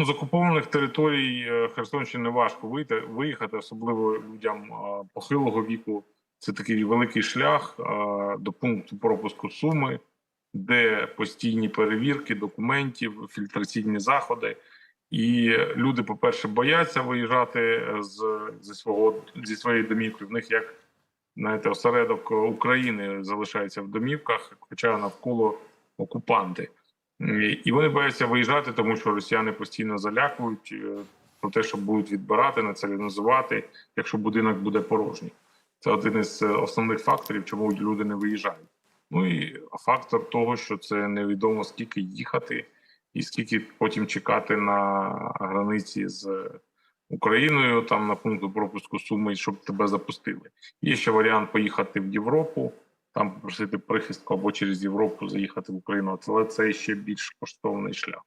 Ну, з окупованих територій е, Херсонщини важко вийти, виїхати, особливо людям е, похилого віку. Це такий великий шлях е, до пункту пропуску Суми, де постійні перевірки документів, фільтраційні заходи. І люди, по-перше, бояться виїжджати з, зі свого зі своєї домівки. В них як знаєте, осередок України залишається в домівках, хоча навколо окупанти. І вони бояться виїжджати, тому що росіяни постійно залякують е, про те, що будуть відбирати, націоналізувати, якщо будинок буде порожній. Це один із е, основних факторів, чому люди не виїжджають. Ну і фактор того, що це невідомо скільки їхати, і скільки потім чекати на границі з Україною, там на пункту пропуску Суми, щоб тебе запустили. Є ще варіант поїхати в Європу, там попросити прихистку або через Європу заїхати в Україну, але це ще більш коштовний шлях.